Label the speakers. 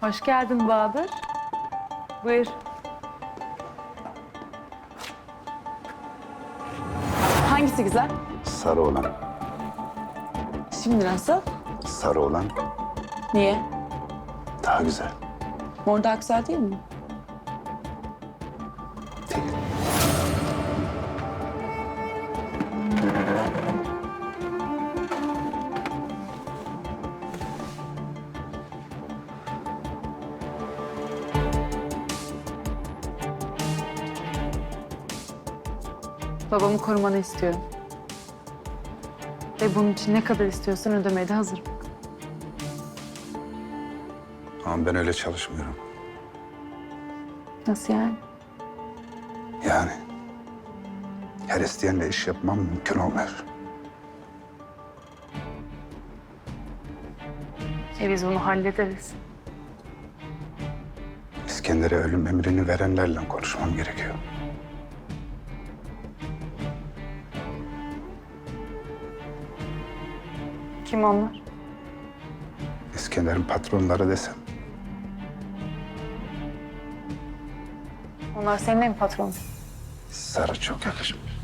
Speaker 1: Hoş geldin Bahadır. Buyur. Hangisi güzel?
Speaker 2: Sarı olan.
Speaker 1: Şimdi nasıl?
Speaker 2: Sarı olan
Speaker 1: Niye?
Speaker 2: daha güzel.
Speaker 1: Mor daha güzel değil mi? Babamı korumanı istiyorum. Ve bunun için ne kadar istiyorsan ödemeye de hazırım.
Speaker 2: Ama ben öyle çalışmıyorum.
Speaker 1: Nasıl yani?
Speaker 2: Yani her isteyenle iş yapmam mümkün olmuyor.
Speaker 1: E biz bunu hallederiz.
Speaker 2: İskender'e ölüm emrini verenlerle konuşmam gerekiyor.
Speaker 1: Kim onlar?
Speaker 2: İskender'in patronları desem
Speaker 1: Onlar senin en patron.
Speaker 2: Sarı çok yakışmış.